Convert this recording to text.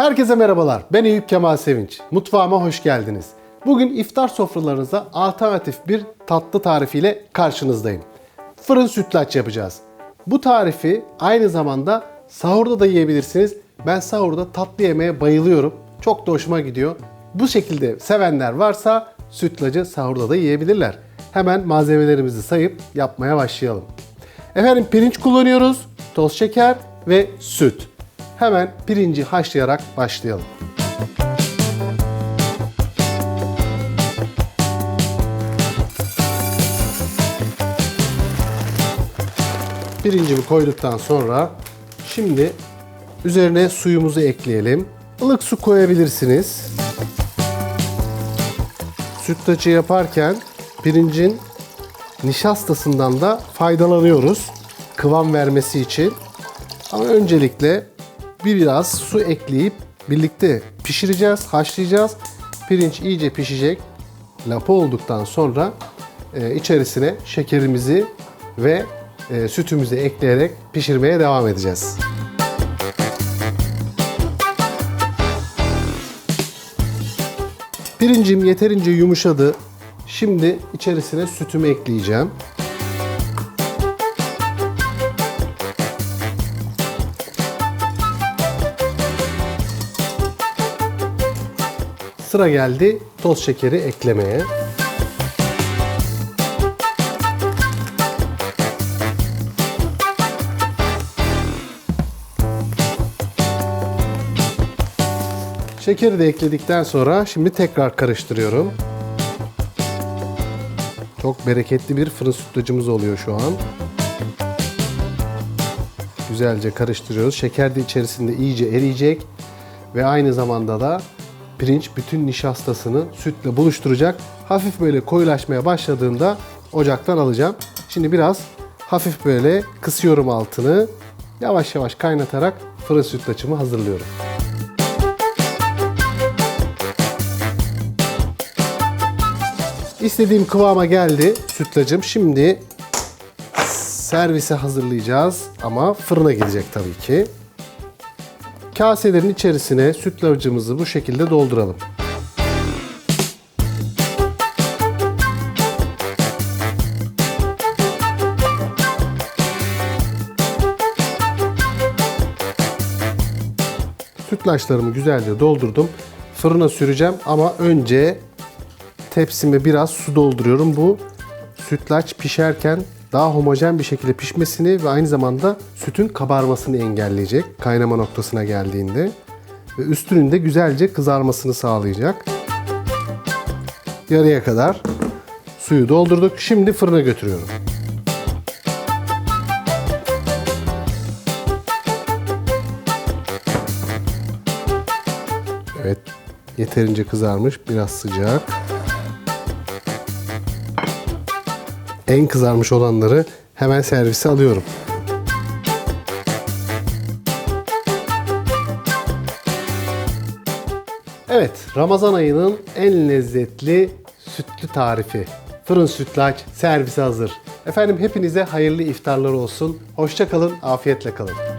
Herkese merhabalar. Ben Eyüp Kemal Sevinç. Mutfağıma hoş geldiniz. Bugün iftar sofralarınıza alternatif bir tatlı tarifiyle karşınızdayım. Fırın sütlaç yapacağız. Bu tarifi aynı zamanda sahurda da yiyebilirsiniz. Ben sahurda tatlı yemeye bayılıyorum. Çok da hoşuma gidiyor. Bu şekilde sevenler varsa sütlacı sahurda da yiyebilirler. Hemen malzemelerimizi sayıp yapmaya başlayalım. Efendim pirinç kullanıyoruz, toz şeker ve süt. Hemen pirinci haşlayarak başlayalım. Pirincimi koyduktan sonra şimdi üzerine suyumuzu ekleyelim. Ilık su koyabilirsiniz. Sütlacı yaparken pirincin nişastasından da faydalanıyoruz kıvam vermesi için. Ama öncelikle biraz su ekleyip birlikte pişireceğiz, haşlayacağız. Pirinç iyice pişecek. Lapa olduktan sonra e, içerisine şekerimizi ve e, sütümüzü ekleyerek pişirmeye devam edeceğiz. Pirincim yeterince yumuşadı. Şimdi içerisine sütümü ekleyeceğim. Sıra geldi toz şekeri eklemeye. Şekeri de ekledikten sonra şimdi tekrar karıştırıyorum. Çok bereketli bir fırın sütlacımız oluyor şu an. Güzelce karıştırıyoruz. Şeker de içerisinde iyice eriyecek ve aynı zamanda da pirinç bütün nişastasını sütle buluşturacak. Hafif böyle koyulaşmaya başladığında ocaktan alacağım. Şimdi biraz hafif böyle kısıyorum altını. Yavaş yavaş kaynatarak fırın sütlaçımı hazırlıyorum. İstediğim kıvama geldi sütlacım. Şimdi servise hazırlayacağız ama fırına gidecek tabii ki. Kaselerin içerisine sütlacımızı bu şekilde dolduralım. Sütlaçlarımı güzelce doldurdum. Fırına süreceğim ama önce tepsime biraz su dolduruyorum. Bu sütlaç pişerken daha homojen bir şekilde pişmesini ve aynı zamanda sütün kabarmasını engelleyecek kaynama noktasına geldiğinde. Ve üstünün de güzelce kızarmasını sağlayacak. Yarıya kadar suyu doldurduk. Şimdi fırına götürüyorum. Evet, yeterince kızarmış, biraz sıcak. En kızarmış olanları hemen servise alıyorum. Evet, Ramazan ayının en lezzetli sütlü tarifi. Fırın sütlaç servise hazır. Efendim hepinize hayırlı iftarlar olsun. Hoşça kalın, afiyetle kalın.